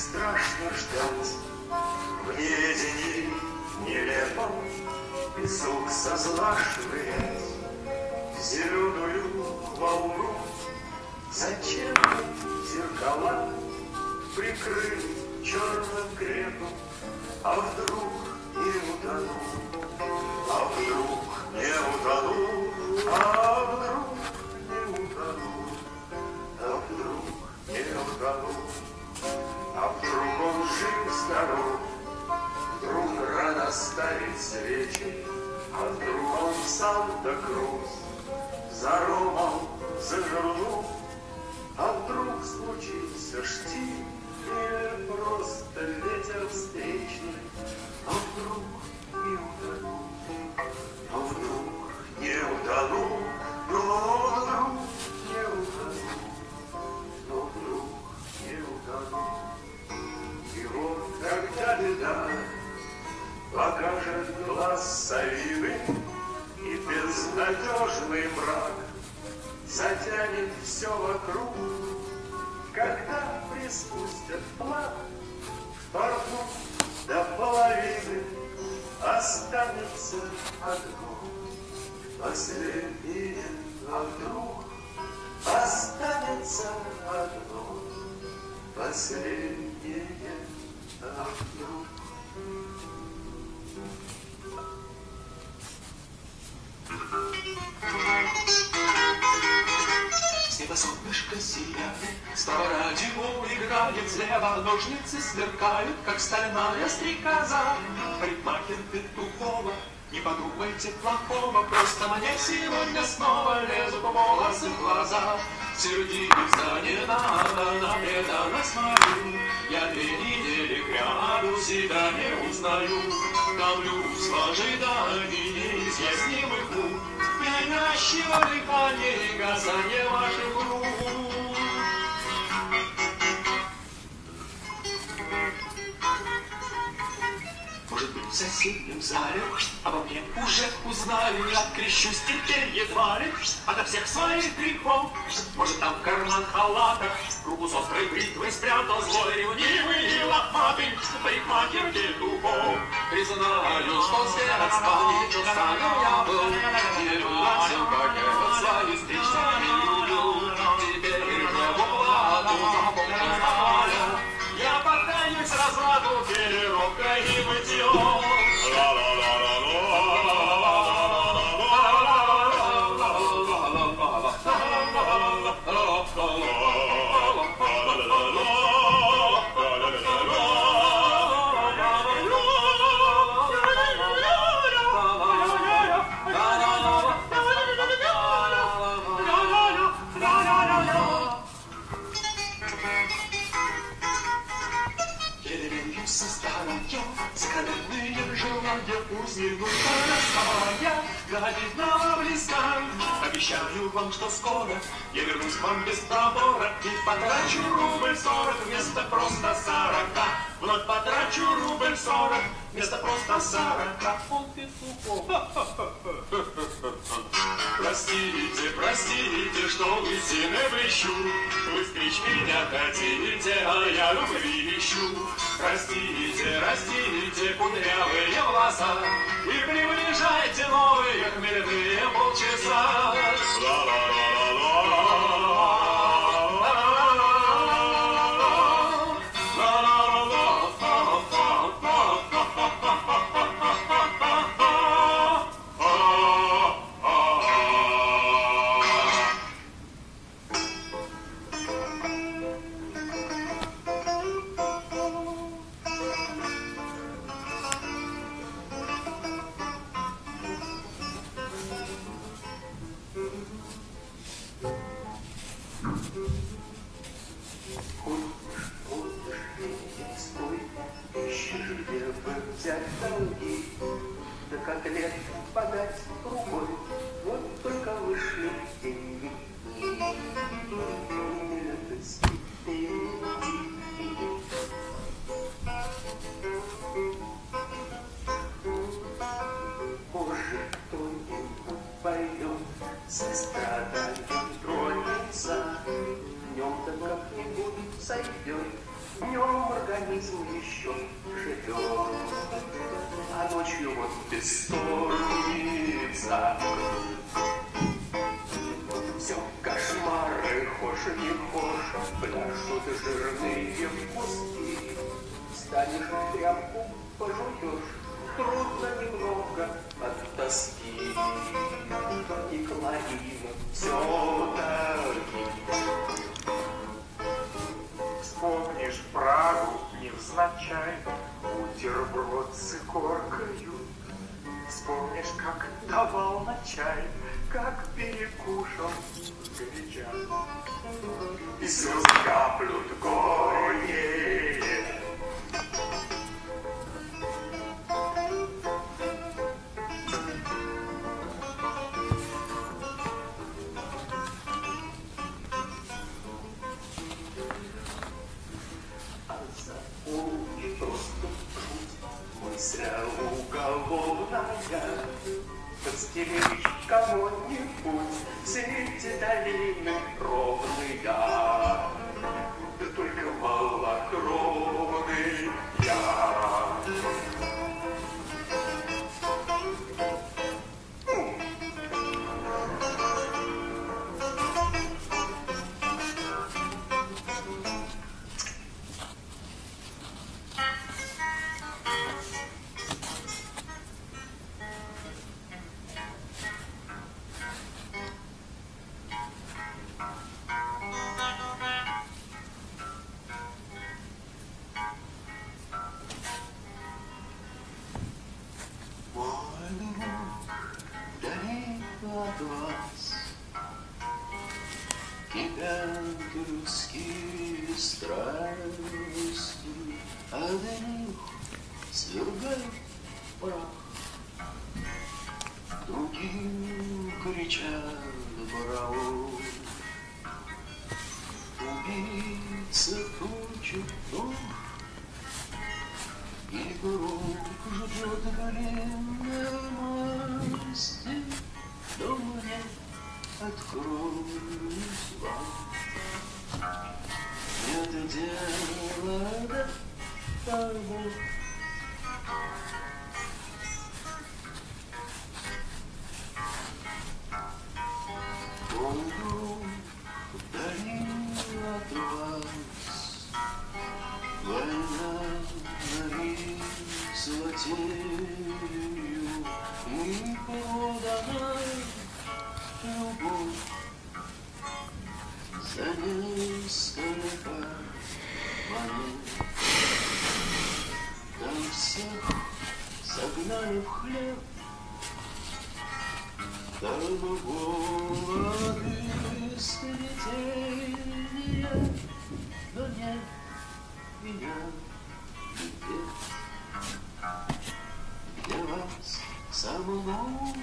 страшно ждать. В неведении нелепом Песок со зла швырять. В зеленую волну. Зачем зеркала прикрыли черным крепом, А вдруг не утонул, а вдруг не утонул, а вдруг не утонул, а вдруг не утонул, а вдруг он жив-здоров, вдруг рано ставить свечи, а вдруг он Санта-Круз за ромом зажирнул, а вдруг случится штиль или покажет глаз совиды и безнадежный мрак затянет все вокруг, когда приспустят флаг в до половины останется одно последнее, а вдруг останется одно последнее, а вдруг Солнышко сияет, справа радио играет, слева ножницы сверкают, как стальная стрекоза. Парикмахер Петухова, не подумайте плохого, просто мне сегодня снова лезут волосы в глаза. Сердиться не надо на преданность мою, я две недели кряду себя не узнаю. Томлюсь в ожидании неизъяснимых мук, пьянящего дыхания и касания ваших рук. Соседнем зале. Обо мне уже узнали, я крещусь теперь едва ли. Ото всех своих грехов. Может, там карман халата, руку с острой бритвой спрятал злой ревнивый и лохматый парикмахер петухов. Признаю, что с детства нечувствами я был, не власен, как этот свои встречами желания Узину расставая, гадина близка Обещаю вам, что скоро я вернусь к вам без пробора И потрачу рубль сорок вместо просто сорока. Вновь потрачу рубль сорок вместо просто сорока. Простите, простите, что истины блещу Вы стричь меня хотите, а я любви ищу. Простите, растите кудрявые глаза И приближайте новые хмельные полчаса Ищет, где бы взять долги, да как лет подать рукой. Организм еще живет, А ночью вот бессонница. Все кошмары, хошь не хошь, Пляшут жирные куски. Станешь тряпку, пожуешь, Трудно немного от тоски. И Кларина все-таки невзначай, бутерброд с икоркою. Вспомнишь, как давал на чай, как перекушал горяча. И слезы каплют горькие. Уголовная. Подстеречь кого-нибудь все эти долины ровные. Да До них свергают прах. Другим кричат Убийца точит нож, и гроб ждет длинной масти, Но мне откроюсь вам. tango. Quando o a trovas, guarda na a tio, muito da mãe, eu vou, se não escapar, всех согнали в хлеб, Там голоды смятения, Но нет меня нигде, где вас мной